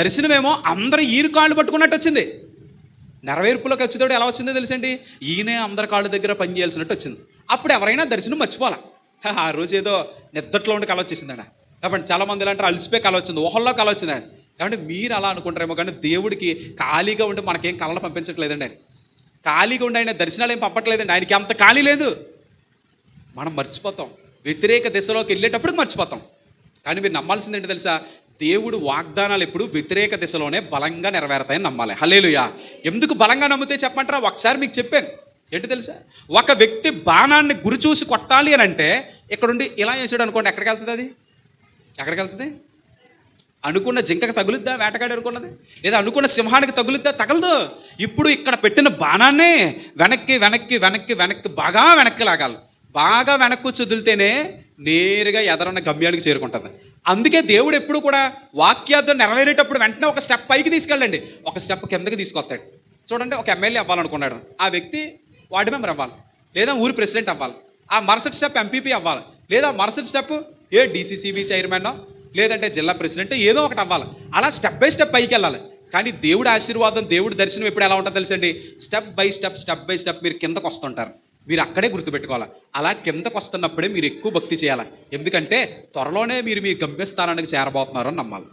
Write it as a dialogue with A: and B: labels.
A: దర్శనమేమో అందరూ ఈయన కాళ్ళు పట్టుకున్నట్టు వచ్చింది. నెరవేర్పులోకి వచ్చేటప్పుడు ఎలా వచ్చిందో తెలుసండి? ఈయనే అందరి కాళ్ళ దగ్గర పని చేయాల్సినట్టు వచ్చింది. అప్పుడు ఎవరైనా దర్శనం మర్చిపోవాలా? ఆ రోజు ఏదో నిద్దట్లో ఉండి కళ వచ్చేసిందట. కాబట్టి చాలా మంది అంటారు అలసిపోయి కళ వచ్చింది ఊహల్లో కళ వచ్చిందండి కాబట్టి మీరు అలా అనుకుంటారేమో కానీ దేవుడికి ఖాళీగా ఉండి మనకేం కళలు పంపించట్లేదండి ఆయన. ఖాళీగా ఉండి ఆయన దర్శనాలు ఏం పంపట్లేదండి. ఆయనకి అంత ఖాళీ లేదు. మనం మర్చిపోతాం. వ్యతిరేక దిశలోకి వెళ్ళేటప్పుడు మర్చిపోతాం. కానీ మీరు నమ్మాల్సింది ఏంటి తెలుసా? దేవుడు వాగ్దానాలు ఎప్పుడు వ్యతిరేక దిశలోనే బలంగా నెరవేరుతాయని నమ్మాలి. హలేలుయా ఎందుకు బలంగా నమ్మితే చెప్పమంటారా? ఒకసారి మీకు చెప్పాను. ఏంటి తెలుసా? ఒక వ్యక్తి బాణాన్ని గురి చూసి కొట్టాలి అని అంటే ఇక్కడుండి ఇలా చేసాడు అనుకోండి ఎక్కడికి వెళ్తుంది అది? ఎక్కడికి వెళ్తుంది? అనుకున్న జింకకు తగులుద్దా? వేటగాడు అనుకున్నది? లేదా అనుకున్న సింహానికి తగులుద్దా? తగలదు. ఇప్పుడు ఇక్కడ పెట్టిన బాణాన్ని వెనక్కి వెనక్కి వెనక్కి వెనక్కి బాగా వెనక్కి లాగాలి. బాగా వెనక్కు వదిలితేనే నేరుగా ఎదరన్న గమ్యానికి చేరుకుంటుంది. అందుకే దేవుడు ఎప్పుడు కూడా వాక్యార్థం నెరవేరేటప్పుడు వెంటనే ఒక స్టెప్ పైకి తీసుకెళ్ళండి. ఒక స్టెప్ కిందకి తీసుకొస్తాడు. చూడండి ఒక ఎమ్మెల్యే అవ్వాలనుకున్నాడు. ఆ వ్యక్తి వార్డు మెంబర్ అవ్వాలి. లేదా ఊరి ప్రెసిడెంట్ అవ్వాలి. ఆ మరుసటి స్టెప్ ఎంపీపీ అవ్వాలి. లేదా మరుసటి స్టెప్ ఏ డీసీసీబీ చైర్మన్ లేదంటే జిల్లా ప్రెసిడెంట్ ఏదో ఒకటి అవ్వాలి. అలా స్టెప్ బై స్టెప్ పైకి వెళ్ళాలి. కానీ దేవుడి ఆశీర్వాదం దేవుడి దర్శనం ఎప్పుడు ఎలా ఉంటుందో తెలుసండి? Step by step step by step మీరు కిందకు వస్తుంటారు. మీరు అక్కడే గుర్తుపెట్టుకోవాలి? అలా కిందకు వస్తున్నప్పుడే మీరు ఎక్కువ భక్తి చేయాలి? ఎందుకంటే త్వరలోనే మీరు మీ గమ్యస్థానానికి చేరబోతున్నారని నమ్మాలి.